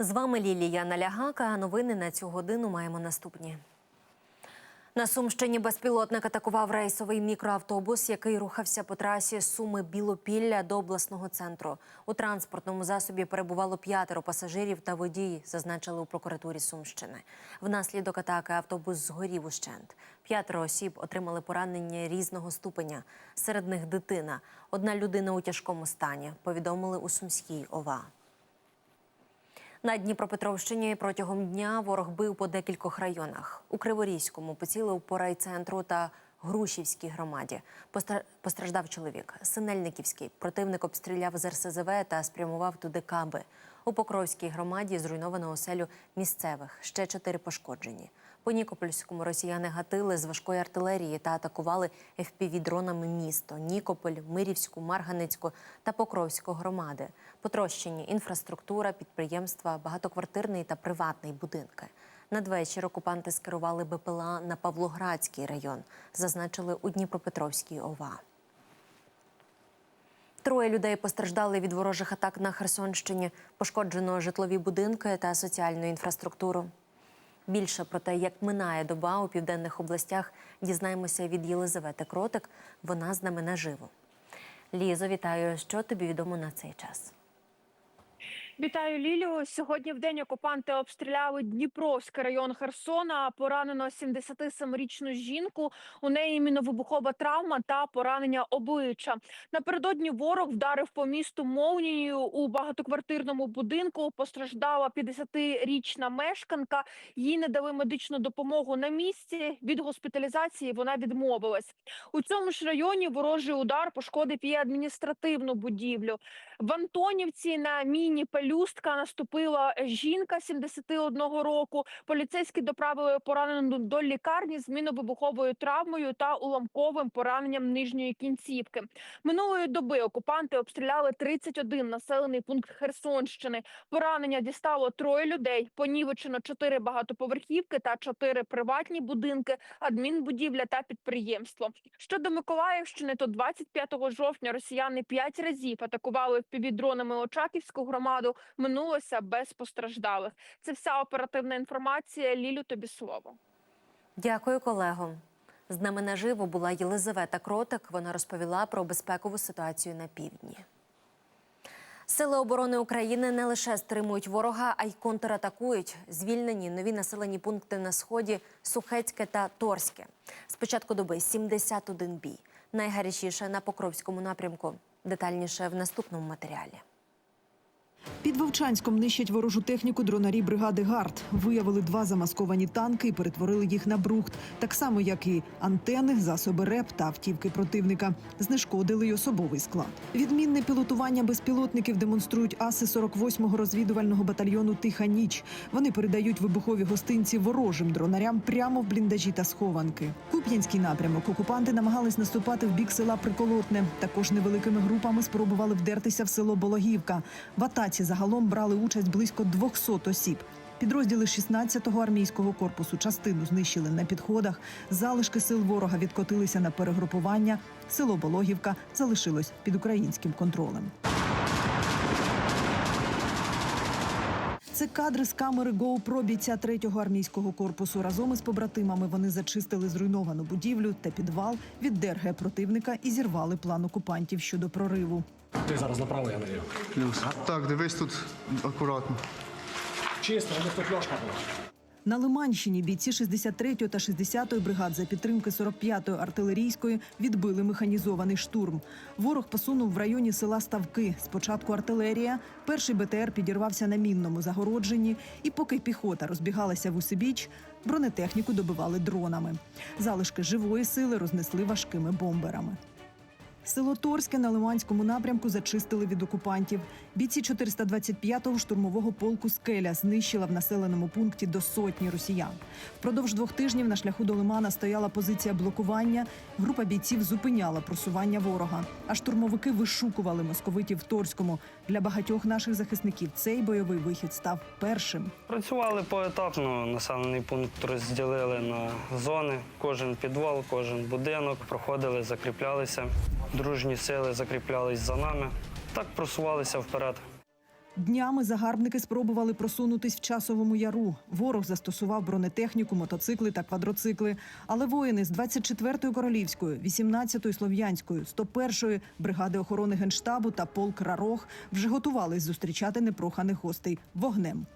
З вами Лілія Налягака. Новини на цю годину маємо наступні. На Сумщині безпілотник атакував рейсовий мікроавтобус, який рухався по трасі Суми Білопілля до обласного центру. У транспортному засобі перебувало п'ятеро пасажирів та водій, зазначили у прокуратурі Сумщини. Внаслідок атаки автобус згорів ущент. П'ятеро осіб отримали поранення різного ступеня. Серед них дитина. Одна людина у тяжкому стані. Повідомили у Сумській ОВА. На Дніпропетровщині протягом дня ворог бив по декількох районах. У Криворізькому поцілив по райцентру та Грушівській громаді. Постра- Постраждав чоловік. Синельниківський противник обстріляв з РСЗВ та спрямував туди каби. У Покровській громаді зруйновано оселю місцевих. Ще чотири пошкоджені. По Нікопольському росіяни гатили з важкої артилерії та атакували FPV-дронами місто Нікополь, Мирівську, Марганецьку та Покровську громади. Потрощені інфраструктура, підприємства, багатоквартирний та приватний будинки. Надвечір окупанти скерували БПЛА на Павлоградський район, зазначили у Дніпропетровській ОВА. Троє людей постраждали від ворожих атак на Херсонщині. Пошкоджено житлові будинки та соціальну інфраструктуру. Більше про те, як минає доба у південних областях, дізнаємося від Єлизавети Кротик. Вона з нами наживо. Лізо, вітаю. Що тобі відомо на цей час? Вітаю Лілію. Сьогодні в день окупанти обстріляли Дніпровський район Херсона. Поранено 77-річну жінку. У неї міновибухова травма та поранення обличчя. Напередодні ворог вдарив по місту молнією у багатоквартирному будинку. Постраждала 50-річна мешканка. Їй не дали медичну допомогу на місці. Від госпіталізації вона відмовилась. У цьому ж районі ворожий удар пошкодив і адміністративну будівлю. В Антонівці на міні пелюстка наступила жінка 71 року. Поліцейські доправили поранену до лікарні з міновибуховою травмою та уламковим пораненням нижньої кінцівки. Минулої доби окупанти обстріляли 31 населений пункт Херсонщини. Поранення дістало троє людей. Понівечено чотири багатоповерхівки та чотири приватні будинки, адмінбудівля та підприємство. Щодо Миколаївщини, то 25 жовтня росіяни п'ять разів атакували півдронами Очаківську громаду. Минулося без постраждалих. Це вся оперативна інформація. Лілю, тобі слово. Дякую, колего. З нами наживо була Єлизавета Кротик. Вона розповіла про безпекову ситуацію на півдні. Сили оборони України не лише стримують ворога, а й контратакують. Звільнені нові населені пункти на сході Сухецьке та Торське. З початку доби 71 бій. Найгарячіше на Покровському напрямку. Детальніше в наступному матеріалі. Під Вовчанськом нищать ворожу техніку дронарі бригади ГАРД. Виявили два замасковані танки і перетворили їх на брухт, так само як і антени, засоби РЕП та автівки противника. Знешкодили й особовий склад. Відмінне пілотування безпілотників демонструють аси 48-го розвідувального батальйону Тиха ніч. Вони передають вибухові гостинці ворожим дронарям прямо в бліндажі та схованки. Куп'янський напрямок окупанти намагались наступати в бік села Приколотне. Також невеликими групами спробували вдертися в село Бологівка. В атаці загалом брали участь близько 200 осіб. Підрозділи 16-го армійського корпусу частину знищили на підходах. Залишки сил ворога відкотилися на перегрупування. Село Бологівка залишилось під українським контролем. Це кадри з камери GoPro бійця 3-го армійського корпусу. Разом із побратимами вони зачистили зруйновану будівлю та підвал від ДРГ противника і зірвали план окупантів щодо прориву. Ти зараз направо, я наліво. Плюс. Так, дивись тут акуратно. Чисто, у них тут льошка була. На Лиманщині бійці 63-ї та 60-ї бригад за підтримки 45-ї артилерійської відбили механізований штурм. Ворог посунув в районі села Ставки. Спочатку артилерія, перший БТР підірвався на мінному загородженні, і поки піхота розбігалася в усебіч, бронетехніку добивали дронами. Залишки живої сили рознесли важкими бомберами. Село Торське на Лиманському напрямку зачистили від окупантів. Бійці 425-го штурмового полку Скеля знищила в населеному пункті до сотні росіян. Впродовж двох тижнів на шляху до Лимана стояла позиція блокування. Група бійців зупиняла просування ворога. А штурмовики вишукували московитів в Торському. Для багатьох наших захисників цей бойовий вихід став першим. Працювали поетапно. Населений пункт розділили на зони. Кожен підвал, кожен будинок проходили, закріплялися. Дружні сили закріплялись за нами. Так просувалися вперед. Днями загарбники спробували просунутись в часовому яру. Ворог застосував бронетехніку, мотоцикли та квадроцикли. Але воїни з 24-ї королівської, 18-ї слов'янської, 101-ї бригади охорони генштабу та полк Рарох вже готувались зустрічати непроханих гостей вогнем.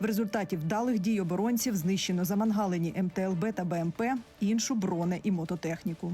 В результаті вдалих дій оборонців знищено замангалені МТЛБ та БМП, іншу броне і мототехніку.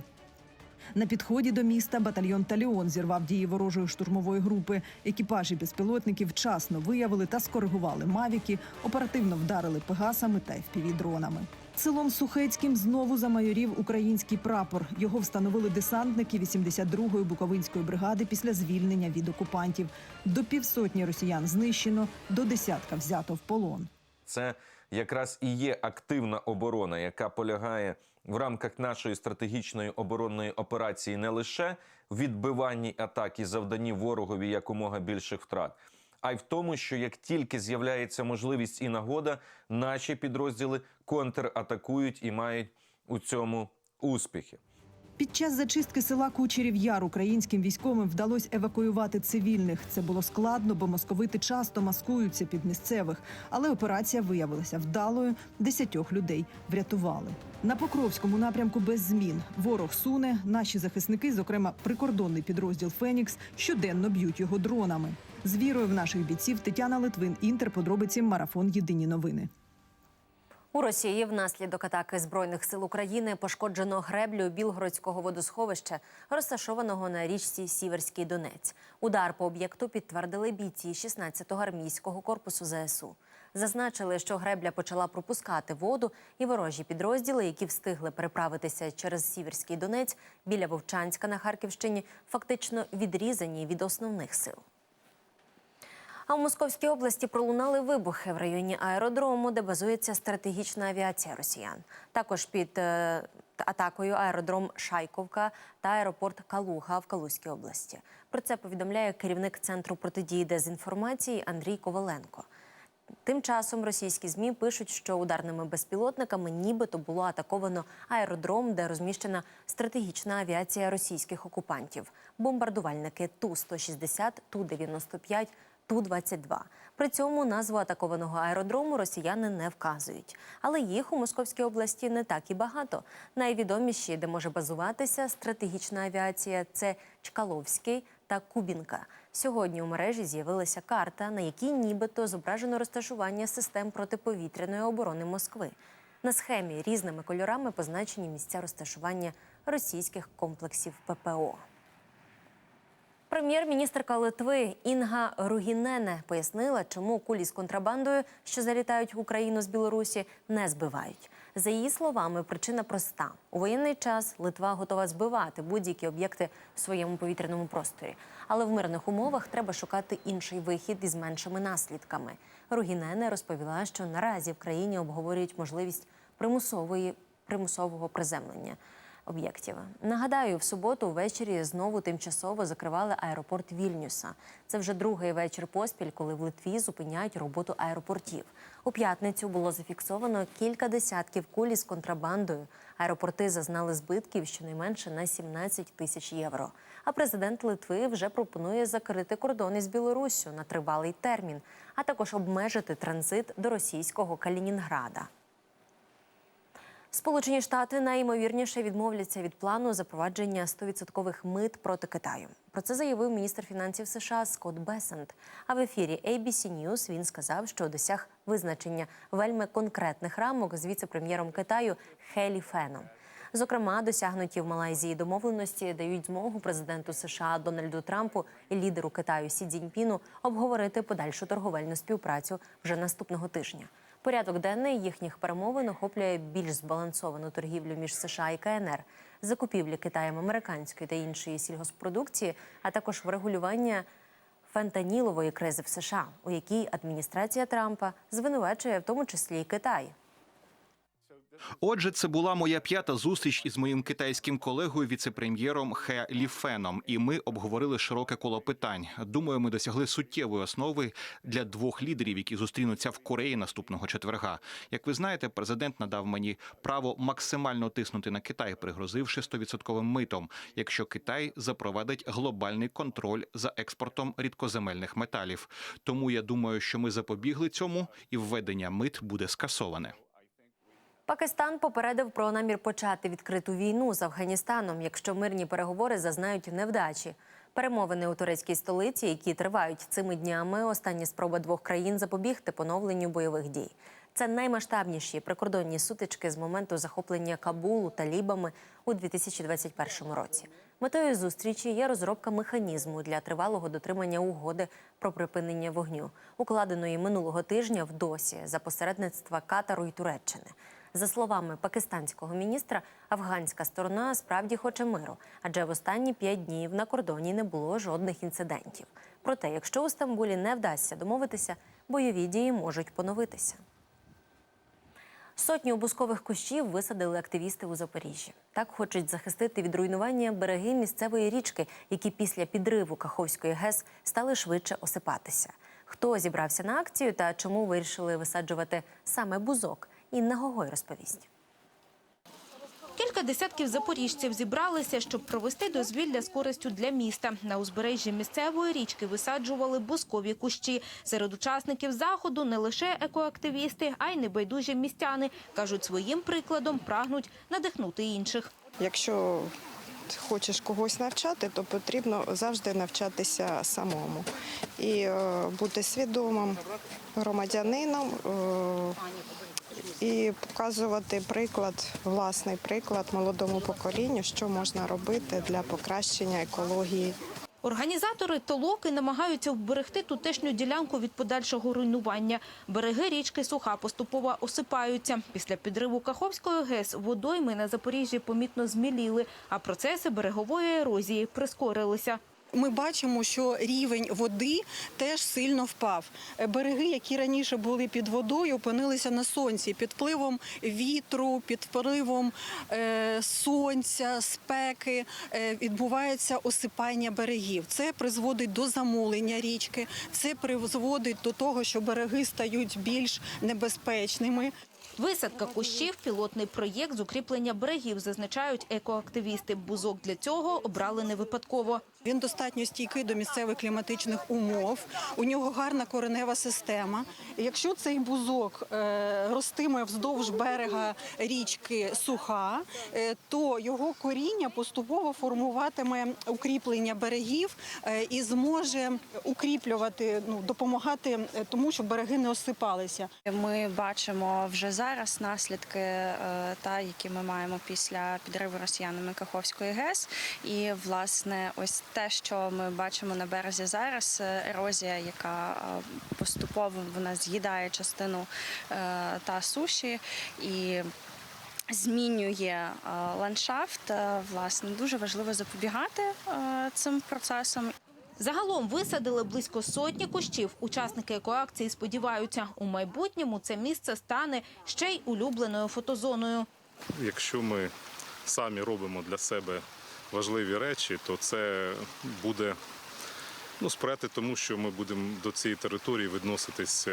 На підході до міста батальйон Таліон зірвав дії ворожої штурмової групи. Екіпажі безпілотників вчасно виявили та скоригували мавіки, оперативно вдарили пегасами та FPV-дронами. Селом Сухецьким знову замайорів український прапор. Його встановили десантники 82-ї Буковинської бригади після звільнення від окупантів. До півсотні росіян знищено, до десятка взято в полон. Це якраз і є активна оборона, яка полягає в рамках нашої стратегічної оборонної операції не лише в відбиванні атак і завданні ворогові якомога більших втрат, а й в тому, що як тільки з'являється можливість і нагода, наші підрозділи контратакують і мають у цьому успіхи. Під час зачистки села Кучерів Яр українським військовим вдалося евакуювати цивільних. Це було складно, бо московити часто маскуються під місцевих. Але операція виявилася вдалою. Десятьох людей врятували. На Покровському напрямку без змін. Ворог суне. Наші захисники, зокрема прикордонний підрозділ Фенікс, щоденно б'ють його дронами. З вірою в наших бійців Тетяна Литвин, Інтер, подробиці, марафон. Єдині новини. У Росії внаслідок атаки збройних сил України пошкоджено греблю Білгородського водосховища, розташованого на річці Сіверський Донець. Удар по об'єкту підтвердили бійці 16-го армійського корпусу ЗСУ. Зазначили, що гребля почала пропускати воду, і ворожі підрозділи, які встигли переправитися через Сіверський Донець біля Вовчанська на Харківщині, фактично відрізані від основних сил. А в Московській області пролунали вибухи в районі аеродрому, де базується стратегічна авіація росіян. Також під е, атакою аеродром Шайковка та аеропорт Калуга в Калузькій області. Про це повідомляє керівник центру протидії дезінформації Андрій Коваленко. Тим часом російські змі пишуть, що ударними безпілотниками нібито було атаковано аеродром, де розміщена стратегічна авіація російських окупантів, бомбардувальники Ту-160, Ту-95, Ту-22. При цьому назву атакованого аеродрому росіяни не вказують. Але їх у Московській області не так і багато. Найвідоміші, де може базуватися стратегічна авіація, це Чкаловський та Кубінка. Сьогодні у мережі з'явилася карта, на якій нібито зображено розташування систем протиповітряної оборони Москви. На схемі різними кольорами позначені місця розташування російських комплексів ППО. Прем'єр-міністрка Литви Інга Ругінене пояснила, чому кулі з контрабандою, що залітають в Україну з Білорусі, не збивають. За її словами, причина проста: у воєнний час Литва готова збивати будь-які об'єкти в своєму повітряному просторі, але в мирних умовах треба шукати інший вихід із меншими наслідками. Ругінене розповіла, що наразі в країні обговорюють можливість примусової примусового приземлення об'єктів. Нагадаю, в суботу ввечері знову тимчасово закривали аеропорт Вільнюса. Це вже другий вечір поспіль, коли в Литві зупиняють роботу аеропортів. У п'ятницю було зафіксовано кілька десятків кулі з контрабандою. Аеропорти зазнали збитків щонайменше на 17 тисяч євро. А президент Литви вже пропонує закрити кордони з Білоруссю на тривалий термін, а також обмежити транзит до російського Калінінграда. Сполучені Штати найімовірніше відмовляться від плану запровадження 100% мит проти Китаю. Про це заявив міністр фінансів США Скотт Бесент. А в ефірі ABC News він сказав, що досяг визначення вельми конкретних рамок з віце-прем'єром Китаю Хелі Феном. Зокрема, досягнуті в Малайзії домовленості дають змогу президенту США Дональду Трампу і лідеру Китаю Сі Цзіньпіну обговорити подальшу торговельну співпрацю вже наступного тижня. Порядок денний їхніх перемовин охоплює більш збалансовану торгівлю між США і КНР, закупівлі Китаєм американської та іншої сільгоспродукції, а також врегулювання фентанілової кризи в США, у якій адміністрація Трампа звинувачує в тому числі і Китай. Отже, це була моя п'ята зустріч із моїм китайським колегою, віце-прем'єром Хе Ліфеном, і ми обговорили широке коло питань. Думаю, ми досягли суттєвої основи для двох лідерів, які зустрінуться в Кореї наступного четверга. Як ви знаєте, президент надав мені право максимально тиснути на Китай, пригрозивши 100% митом, якщо Китай запровадить глобальний контроль за експортом рідкоземельних металів. Тому я думаю, що ми запобігли цьому, і введення мит буде скасоване. Пакистан попередив про намір почати відкриту війну з Афганістаном, якщо мирні переговори зазнають невдачі. Перемовини у турецькій столиці, які тривають цими днями, останні спроба двох країн запобігти поновленню бойових дій. Це наймасштабніші прикордонні сутички з моменту захоплення Кабулу талібами у 2021 році. Метою зустрічі є розробка механізму для тривалого дотримання угоди про припинення вогню, укладеної минулого тижня в досі за посередництва Катару і Туреччини. За словами пакистанського міністра, афганська сторона справді хоче миру, адже в останні п'ять днів на кордоні не було жодних інцидентів. Проте, якщо у Стамбулі не вдасться домовитися, бойові дії можуть поновитися. Сотню бускових кущів висадили активісти у Запоріжжі. Так хочуть захистити від руйнування береги місцевої річки, які після підриву Каховської ГЕС стали швидше осипатися. Хто зібрався на акцію та чому вирішили висаджувати саме бузок? Інна Гогой розповість. Кілька десятків запоріжців зібралися, щоб провести дозвілля з користю для міста. На узбережжі місцевої річки висаджували бускові кущі. Серед учасників заходу не лише екоактивісти, а й небайдужі містяни. Кажуть, своїм прикладом прагнуть надихнути інших. Якщо хочеш когось навчати, то потрібно завжди навчатися самому і е, бути свідомим громадянином. І показувати приклад, власний приклад молодому поколінню, що можна робити для покращення екології Організатори толоки намагаються вберегти тутешню ділянку від подальшого руйнування. Береги річки Суха поступово осипаються. Після підриву Каховської ГЕС водойми на Запоріжжі помітно зміліли, а процеси берегової ерозії прискорилися. Ми бачимо, що рівень води теж сильно впав. Е, Береги, які раніше були під водою, опинилися на сонці під впливом вітру, під впливом е, сонця, спеки. е, відбувається осипання берегів. Це призводить до замулення річки, це призводить до того, що береги стають більш небезпечними. Висадка кущів – пілотний проєкт з укріплення берегів, зазначають екоактивісти. Бузок для цього обрали не випадково. Він достатньо стійкий до місцевих кліматичних умов. У нього гарна коренева система. Якщо цей бузок е, ростиме вздовж берега річки Суха, е, то його коріння поступово формуватиме укріплення берегів е, і зможе укріплювати, ну допомагати тому, щоб береги не осипалися. Ми бачимо вже зараз наслідки, та які ми маємо після підриву росіянами Каховської ГЕС. І власне, ось те, що ми бачимо на березі зараз, е, ерозія, яка е, поступово вона з'їдає частину е, та суші і. Змінює ландшафт. Власне, дуже важливо запобігати цим процесам. Загалом висадили близько сотні кущів. Учасники екоакції сподіваються, у майбутньому це місце стане ще й улюбленою фотозоною. Якщо ми самі робимо для себе важливі речі, то це буде ну, сприяти тому, що ми будемо до цієї території відноситись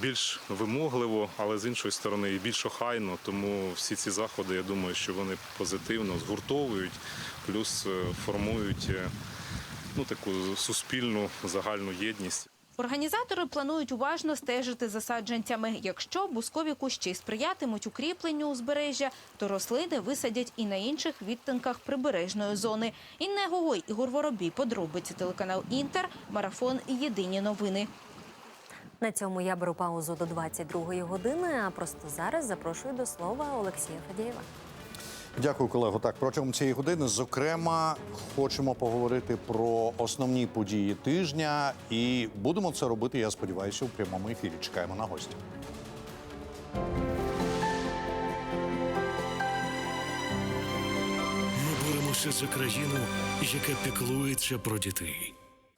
більш вимогливо, але з іншої сторони і більш охайно. Тому всі ці заходи, я думаю, що вони позитивно згуртовують, плюс е, формують е, ну, таку суспільну загальну єдність. Організатори планують уважно стежити за саджанцями. Якщо бускові кущі сприятимуть укріпленню узбережжя, то рослини висадять і на інших відтинках прибережної зони. Інна Гогой, Ігор Воробій, подробиці телеканал Інтер, марафон Єдині новини. На цьому я беру паузу до 22-ї години. А просто зараз запрошую до слова Олексія Фадєєва. Дякую, колего. Так, протягом цієї години, зокрема, хочемо поговорити про основні події тижня, і будемо це робити, я сподіваюся, у прямому ефірі. Чекаємо на гостя. Ми боремося за країну, яка піклується про дітей.